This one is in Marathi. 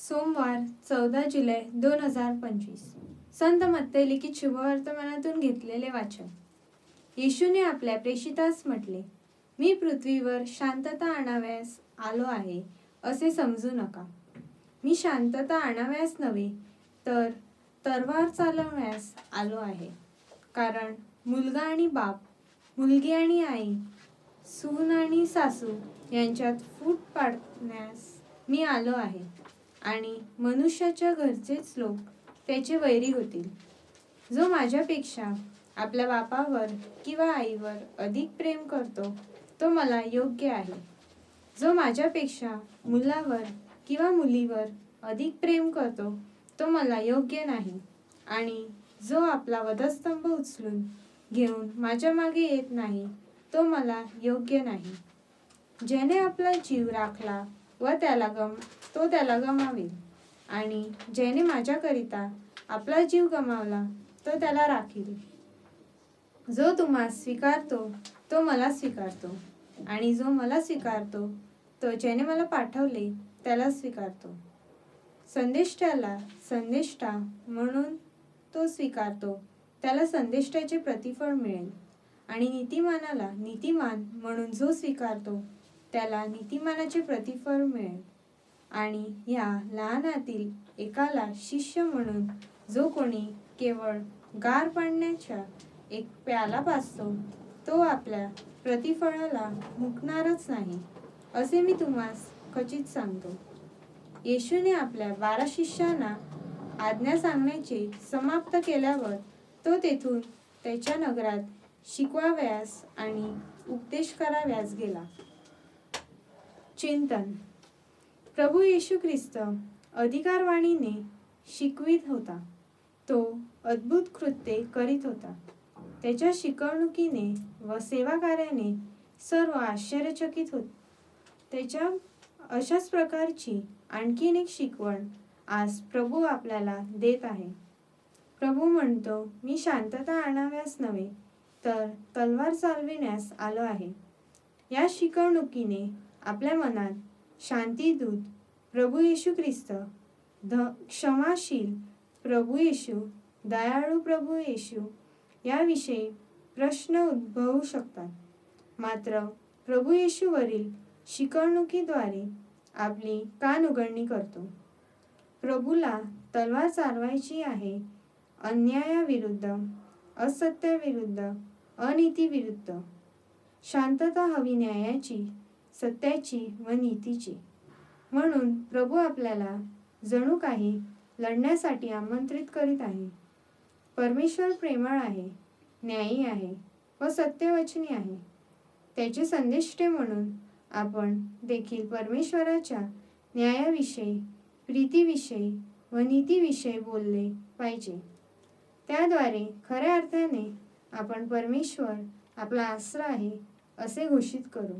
सोमवार चौदा जुलै दोन हजार पंचवीस. संत मत्ते लिखित शुभवर्तमानातून घेतलेले वाचन. येशूने आपल्या प्रेषितास म्हटले मी पृथ्वीवर शांतता आणाव्यास आलो आहे असे समजू नका. मी शांतता आणाव्यास नव्हे तर तरवार चालवण्यास आलो आहे. कारण मुलगा आणि बाप मुलगी आणि आई सून आणि सासू यांच्यात फूट पाडण्यास मी आलो आहे. आणि मनुष्याच्या घरचेच लोक त्याचे वैरी होतील. जो माझ्यापेक्षा आपल्या बापावर किंवा आईवर अधिक प्रेम करतो तो मला योग्य आहे. जो माझ्यापेक्षा मुलावर किंवा मुलीवर अधिक प्रेम करतो तो मला योग्य नाही. आणि जो आपला वधस्तंभ उचलून घेऊन माझ्या मागे येत नाही तो मला योग्य नाही. ज्याने आपला जीव राखला व त्याला गम तो त्याला गमावेल आणि ज्याने माझ्याकरिता आपला जीव गमावला तो त्याला राखील. जो तुम्हाला स्वीकारतो तो मला स्वीकारतो. आणि जो मला स्वीकारतो तो ज्याने मला पाठवले त्याला स्वीकारतो. संदेष्टाला संदेष्टा म्हणून तो स्वीकारतो. त्याला संदेष्टाचे प्रतिफळ मिळेल. आणि नीतिमानाला नीतिमान म्हणून जो स्वीकारतो त्याला नीतिमानाचे प्रतिफळ मिळेल. आणि ह्या लहानातील एकाला शिष्य म्हणून जो कोणी केवळ गार पाडण्याच्या एक प्याला पाचतो तो आपल्या प्रतिफळाला मुकणारच नाही असे मी तुम्हास खचित सांगतो. येशूने आपल्या बारा शिष्यांना आज्ञा सांगण्याचे समाप्त केल्यावर तो तेथून त्याच्या नगरात शिकवाव्यास आणि उपदेश कराव्यास गेला. चिंतन प्रभू येशू ख्रिस्त अधिकारवाणीने शिकवित होता. तो अद्भुत कृत्ये करीत होता. त्याच्या शिकवणुकीने व सेवाकार्याने सर्व आश्चर्यचकित होत. त्याच्या अशाच प्रकारची आणखीन एक शिकवण आज प्रभू आपल्याला देत आहे. प्रभू म्हणतो मी शांतता आणाव्यास नव्हे तर तलवार चालविण्यास आलो आहे. या शिकवणुकीने आपल्या मनात शांतीदूत प्रभू येशू ख्रिस्त ध क्षमाशील प्रभू येशू दयाळू प्रभू येशू याविषयी प्रश्न उद्भवू शकतात. मात्र प्रभू येशूवरील शिकवणुकीद्वारे आपली कान उघडणी करतो. प्रभूला तलवार चालवायची आहे अन्यायाविरुद्ध असत्याविरुद्ध अनितीविरुद्ध. शांतता हवी न्यायाची सत्याची व नीतीची. म्हणून प्रभू आपल्याला जणू काही लढण्यासाठी आमंत्रित करीत आहे. परमेश्वर प्रेमळ आहे न्यायी आहे व सत्यवचनी आहे. त्याचे संदिष्टे म्हणून आपण देखील परमेश्वराच्या न्यायाविषयी प्रीतीविषयी व नीतीविषयी बोलले पाहिजे. त्याद्वारे खऱ्या अर्थाने आपण परमेश्वर आपला आसरा आहे असे घोषित करू.